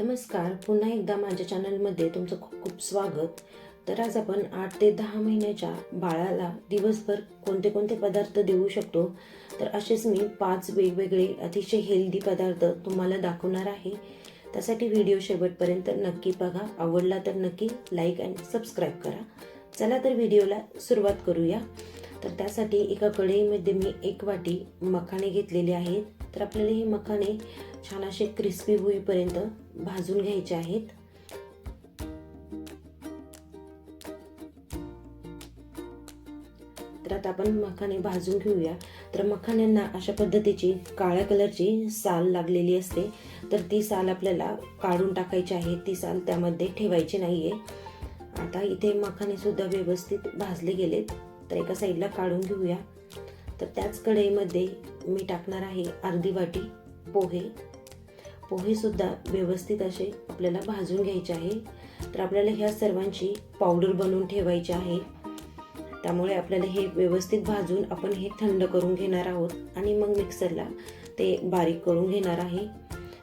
नमस्कार. पुन्हा एकदा माझ्या चॅनलमध्ये तुमचं खूप खूप स्वागत. तर आज आपण आठ ते दहा महिन्याच्या बाळाला दिवसभर कोणते कोणते पदार्थ देऊ शकतो? तर असेच मी पाच वेगवेगळे अतिशय हेल्दी पदार्थ तुम्हाला दाखवणार आहे. त्यासाठी व्हिडिओ शेवटपर्यंत नक्की बघा. आवडला तर नक्की लाईक अँड सबस्क्राईब करा. चला तर व्हिडिओला सुरुवात करूया. तर त्यासाठी एका कढईमध्ये मी एक वाटी मखाणे घेतलेले आहेत. तर आपल्याला हे मखाणे छान असे क्रिस्पी होईपर्यंत भाजून घ्यायचे आहेत. तर आता आपण मखाने भाजून घेऊया. तर मखाण्यांना अशा पद्धतीची काळ्या कलरची साल लागलेली असते. तर ती साल आपल्याला काढून टाकायची आहे. ती साल त्यामध्ये ठेवायची नाही आहे आता इथे मखाने सुद्धा व्यवस्थित भाजले गेलेत. तर एका साईडला काढून घेऊया. तर त्याच कढईमध्ये मी टाकणार आहे अर्धी वाटी पोहे. पोहेसुद्धा व्यवस्थित असे आपल्याला भाजून घ्यायचे आहे. तर आपल्याला ह्या सर्वांची पावडर बनवून ठेवायची आहे. त्यामुळे आपल्याला हे व्यवस्थित भाजून आपण हे थंड करून घेणार आहोत आणि मग मिक्सरला ते बारीक करून घेणार आहे.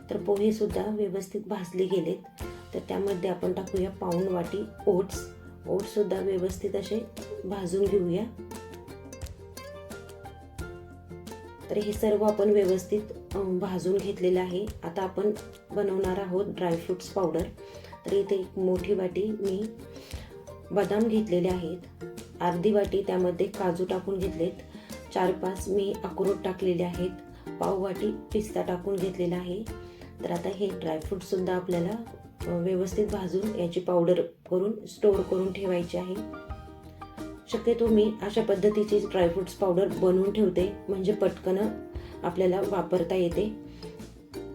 तर पोहेसुद्धा व्यवस्थित भाजले गेलेत. तर त्यामध्ये आपण टाकूया पाऊण वाटी ओट्स. ओट्ससुद्धा व्यवस्थित असे भाजून घेऊया. तर हे सर्व आपण व्यवस्थित भाजून घेतलेलं आहे. आता आपण बनवणार आहोत ड्रायफ्रूट्स पावडर तर इथे एक मोठी वाटी मी बदाम घेतलेले आहेत. अर्धी वाटी त्यामध्ये काजू टाकून घेतलेत. चार पाच मी अक्रोड टाकलेले आहेत. पाव वाटी पिस्ता टाकून घेतलेला आहे. तर आता हे ड्रायफ्रूटसुद्धा आपल्याला व्यवस्थित भाजून याची पावडर करून स्टोअर करून ठेवायची आहे. शक्यतो मी अशा पद्धतीची ड्रायफ्रुट्स पावडर बनवून ठेवते. म्हणजे पटकन आपल्याला वापरता येते.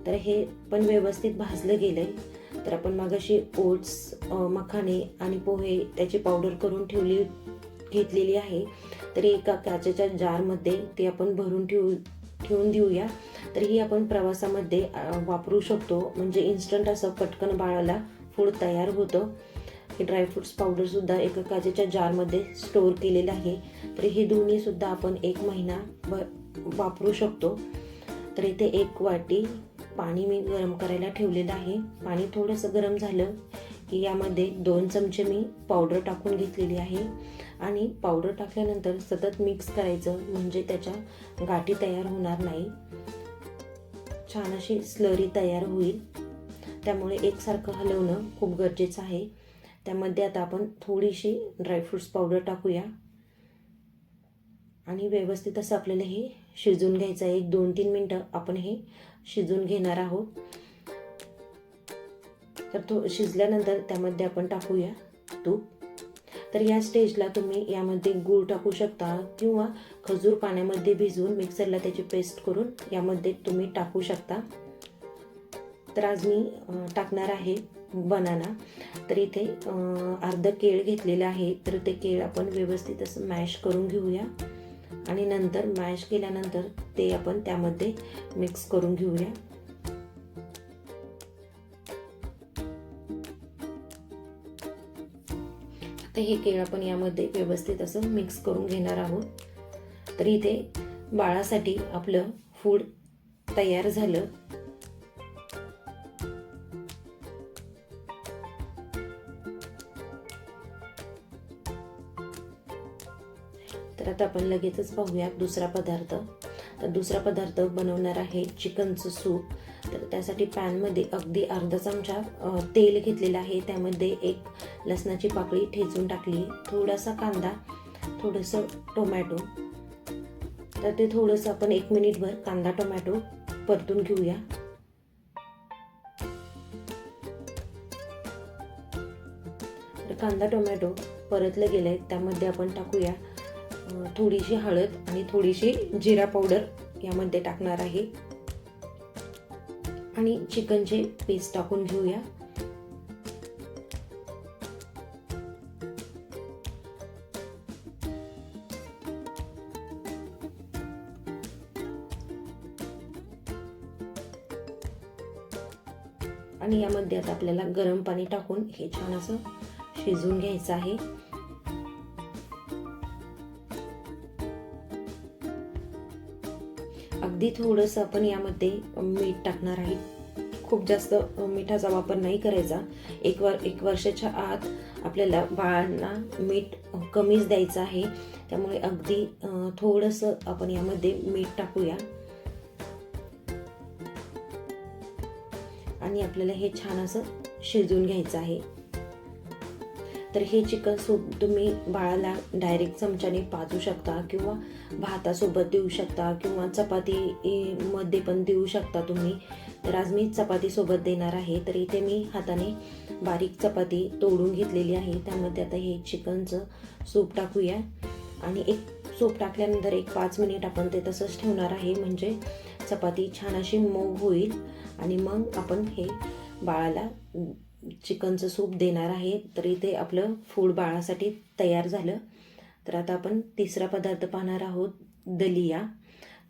तर हे पण व्यवस्थित भाजलं आहे तर आपण मागाशी ओट्स मखाने आणि पोहे त्याची पावडर करून ठेवली घेतलेली आहे. तर एका काचेच्या जारमध्ये ते आपण भरून ठेवू ठेवून देऊया. तर ही आपण प्रवासामध्ये वापरू शकतो. म्हणजे इन्स्टंट असं पटकन बाळाला फूड तयार होतं. हे ड्रायफ्रुट्स पावडरसुद्धा एका काचेच्या जारमध्ये स्टोअर केलेलं आहे. तर हे दोन्हीसुद्धा आपण एक महिना ब वापरू शकतो. तर इथे एक वाटी पाणी मी गरम करायला ठेवलेलं आहे. पाणी थोडंसं गरम झालं की यामध्ये दोन चमचे मी पावडर टाकून घेतलेली आहे. आणि पावडर टाकल्यानंतर सतत मिक्स करायचं म्हणजे त्याच्या गाठी तयार होणार नाही. छान अशी स्लरी तयार होईल. त्यामुळे एकसारखं हलवणं खूप गरजेचं आहे. त्यामध्ये आता आपण थोडीशी ड्रायफ्रूट्स पावडर टाकूया. आणि व्यवस्थित असं आपल्याला हे शिजवून घ्यायचं आहे. एक दोन तीन मिनटं आपण हे शिजवून घेणार आहोत. तर तो शिजल्यानंतर त्यामध्ये आपण टाकूया तूप. तर या स्टेजला तुम्ही यामध्ये गूळ टाकू शकता किंवा खजूर पाण्यामध्ये भिजवून मिक्सरला त्याची पेस्ट करून यामध्ये तुम्ही टाकू शकता. तर आज मी टाकणार आहे बनाना. तर इथे अर्ध केळ घेतलेलं आहे. तर ते केळ आपण व्यवस्थित असं मॅश करून घेऊया. आणि नंतर मॅश केल्यानंतर ते आपण त्यामध्ये मिक्स करून घेऊया. आता हे केळ आपण यामध्ये व्यवस्थित असं मिक्स करून घेणार आहोत. तर इथे बाळासाठी आपलं फूड तयार झालं. तर आता आपण लगेचच पाहूया दुसरा पदार्थ. तर दुसरा पदार्थ बनवणार आहे चिकनचं सूप. तर त्यासाठी पॅनमध्ये अगदी अर्धा चमचा तेल घेतलेलं आहे. त्यामध्ये एक लसणाची पाकळी ठेचून टाकली. थोडासा कांदा थोडंसं टोमॅटो. तर ते थोडंसं आपण एक मिनिटभर कांदा टोमॅटो परतून घेऊया. तर कांदा टोमॅटो परतलं गेलं आहे त्यामध्ये आपण टाकूया थोडीशी हळद आणि थोडीशी जिरा पावडर यामध्ये टाकणार आहे. आणि चिकनचे पीस टाकून घेऊया. आणि यामध्ये आता आपल्याला गरम पाणी टाकून हे छान असं शिजवून घ्यायचं आहे. अगदी थोडंसं आपण यामध्ये मीठ टाकणार आहे. खूप जास्त मिठाचा वापर नाही करायचा. एक वर एक वर्षाच्या आत आपल्याला बाळांना मीठ कमीच द्यायचं आहे. त्यामुळे अगदी थोडंसं आपण यामध्ये मीठ टाकूया. आणि आपल्याला हे छान असं शिजवून घ्यायचं आहे. तर हे चिकन सूप तुम्ही बाळाला डायरेक्ट चमच्याने पाजू शकता किंवा भातासोबत देऊ शकता किंवा चपातीमध्ये पण देऊ शकता तुम्ही. तर आज मी चपातीसोबत देणार आहे. तर इथे मी हाताने बारीक चपाती तोडून घेतलेली आहे. त्यामध्ये आता हे चिकनचं सूप टाकूया. आणि एक सूप टाकल्यानंतर एक पाच मिनिट आपण ते तसंच ठेवणार आहे. म्हणजे चपाती छान अशी मऊ होईल. आणि मग आपण हे बाळाला चिकनचं सूप देणार आहे तर इथे आपलं फूड बाळासाठी तयार झालं. तर आता आपण तिसरा पदार्थ पाहणार आहोत दलिया.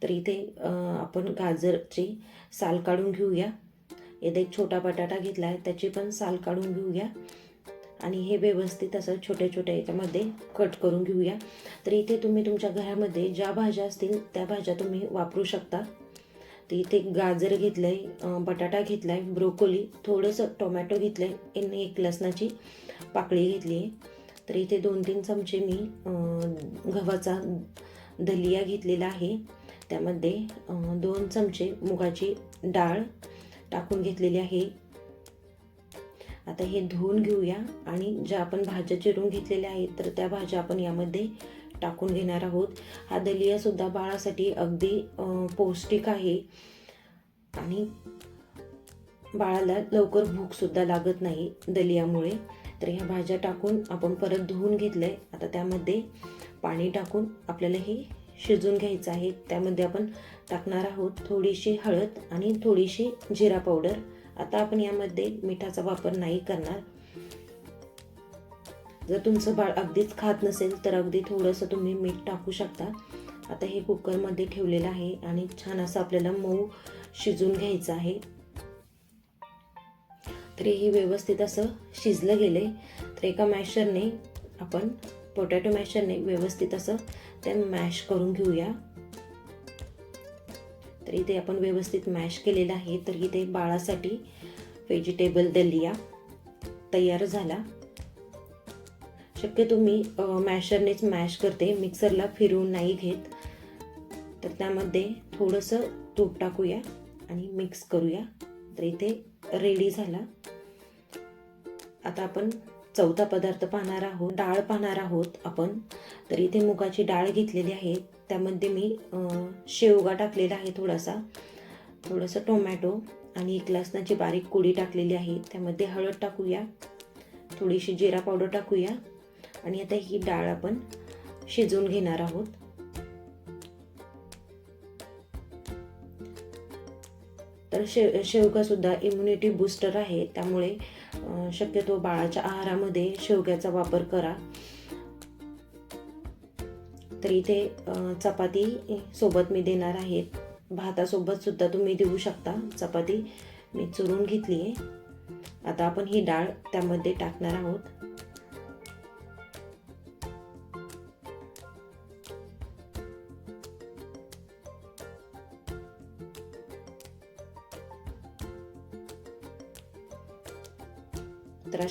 तर इथे आपण गाजरची साल काढून घेऊया. इथे एक छोटा बटाटा घेतला आहे त्याची पण साल काढून घेऊया. आणि हे व्यवस्थित असं छोट्या छोट्या याच्यामध्ये कट करून घेऊया. तर इथे तुम्ही तुमच्या घरामध्ये ज्या भाज्या असतील त्या भाज्या तुम्ही वापरू शकता. तर इथे गाजर घेतलं आहे बटाटा घेतला आहे ब्रोकोली थोडंसं टोमॅटो घेतलं आहे आणि एक लसणाची पाकळी घेतली आहे. तर इथे दोन तीन चमचे मी गव्हाचा दलिया घेतलेला आहे. त्यामध्ये दोन चमचे मुगाची डाळ टाकून घेतलेली आहे. आता हे धुवून घेऊया आणि ज्या आपण भाज्या चिरून घेतलेल्या आहेत तर त्या भाज्या आपण यामध्ये टाकून घेणार आहोत. हा दलियासुद्धा बाळासाठी अगदी पौष्टिक आहे. आणि बाळाला लवकर भूकसुद्धा लागत नाही दलियामुळे. तर ह्या भाज्या टाकून आपण परत धुवून घेतलं आहे आता त्यामध्ये पाणी टाकून आपल्याला हे शिजून घ्यायचं आहे. त्यामध्ये आपण टाकणार आहोत थोडीशी हळद आणि थोडीशी जिरा पावडर. आता आपण यामध्ये मिठाचा वापर नाही करणार. जर तुमचं बाळ अगदीच खात नसेल तर अगदी थोडंसं तुम्ही मीठ टाकू शकता. आता हे कुकरमध्ये ठेवलेलं आहे आणि छान असं आपल्याला मऊ शिजून घ्यायचं आहे. तर हे व्यवस्थित असं शिजलं गेलं आहे तर एका मॅशरने आपण पोटॅटो मॅशरने व्यवस्थित असं ते मॅश करून घेऊया. तर इथे आपण व्यवस्थित मॅश केलेलं आहे. तर इथे बाळासाठी व्हेजिटेबल दलिया तयार झाला. शक्यतो मी मॅशरनेच मॅश करते. मिक्सरला फिरवून नाही घेत. तर त्यामध्ये थोडंसं तूप टाकूया आणि मिक्स करूया. तर इथे रेडी झाला. आता आपण चौथा पदार्थ पाहणार आहोत. डाळ पाहणार आहोत आपण. तर इथे मुगाची डाळ घेतलेली आहे. त्यामध्ये मी शेवगा टाकलेला आहे थोडासा. थोडंसं टोमॅटो आणि एक लसणाची बारीक कुडी टाकलेली आहे. त्यामध्ये हळद टाकूया. थोडीशी जिरा पावडर टाकूया. आणि आता ही डाळ आपण शिजवून घेणार आहोत. तर शेव शेवगा सुद्धा इम्युनिटी बूस्टर आहे त्यामुळे शक्यतो बाळाच्या आहारामध्ये शेवग्याचा वापर करा. तर इथे चपाती सोबत मी देणार आहे. भातासोबत सुद्धा तुम्ही देऊ शकता. चपाती मी चुरून घेतली आहे आता आपण ही डाळ त्यामध्ये टाकणार आहोत.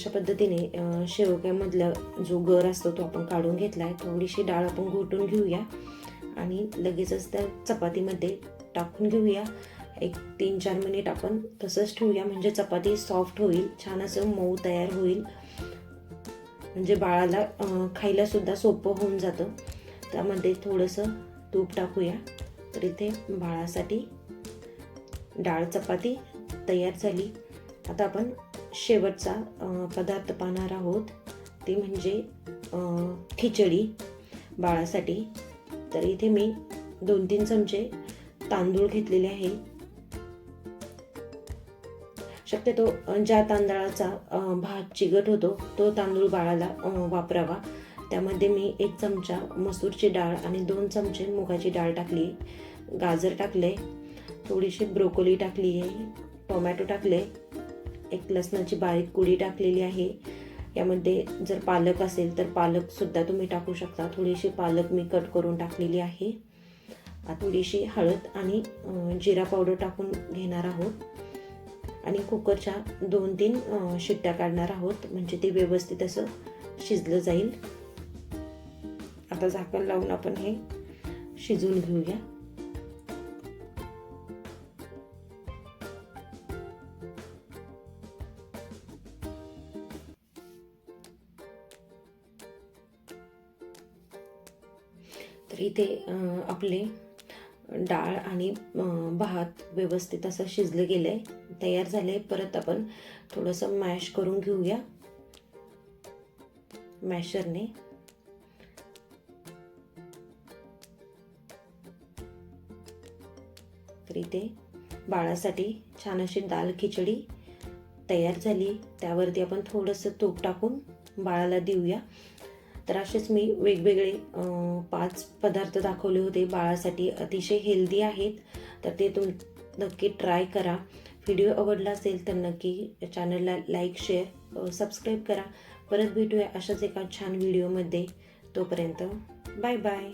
अशा पद्धतीने शेवक्यामधला शेवग्यामधला जो गर असतो तो आपण काढून घेतला आहे थोडीशी डाळ आपण घोटून घेऊया आणि लगेचच त्या चपातीमध्ये टाकून घेऊया. एक तीन चार मिनिट आपण तसंच ठेवूया म्हणजे चपाती सॉफ्ट होईल छान असं मऊ तयार होईल. म्हणजे बाळाला खायलासुद्धा सोपं होऊन जातं. त्यामध्ये थोडंसं तूप टाकूया. तर इथे बाळासाठी डाळ चपाती तयार झाली. आता आपण शेवटचा पदार्थ पाहणार आहोत. ते म्हणजे खिचडी बाळासाठी. तर इथे मी दोन तीन चमचे तांदूळ घेतलेले आहे. शक्यतो ज्या तांदळाचा भात चिकट होतो तो तांदूळ बाळाला वापरावा. त्यामध्ये मी एक चमचा मसूरची डाळ आणि दोन चमचे मुगाची डाळ टाकली गाजर टाकले थोडीशी ब्रोकोली टाकली आहे. टोमॅटो टाकले एक लसणाची बारीक कुडी टाकलेली आहे. यामध्ये जर पालक असेल तर पालकसुद्धा तुम्ही टाकू शकता. थोडीशी पालक मी कट करून टाकलेली आहे. थोडीशी हळद आणि जिरा पावडर टाकून घेणार आहोत. आणि कुकरच्या दोन तीन शिट्ट्या काढणार आहोत. म्हणजे ते व्यवस्थित असं शिजलं जाईल. आता झाकण लावून आपण हे शिजवून घेऊया. तर इथे आपले डाळ आणि भात व्यवस्थित असं शिजलं गेलं आहे तयार झाले परत आपण थोडंसं मॅश करून घेऊया. मॅशरने. तर इथे बाळासाठी छान अशी दाल खिचडी तयार झाली. त्यावरती आपण थोडंसं तूप टाकून बाळाला देऊया. तर असेच मी वेगवेगळे पाच पदार्थ दाखवले होते. बाळासाठी अतिशय हेल्दी आहेत. तर ते तुम नक्की ट्राय करा. व्हिडिओ आवडला असेल तर नक्की चॅनलला लाईक शेअर सबस्क्राईब करा. परत भेटूया अशाच एका छान व्हिडिओमध्ये तोपर्यंत बाय बाय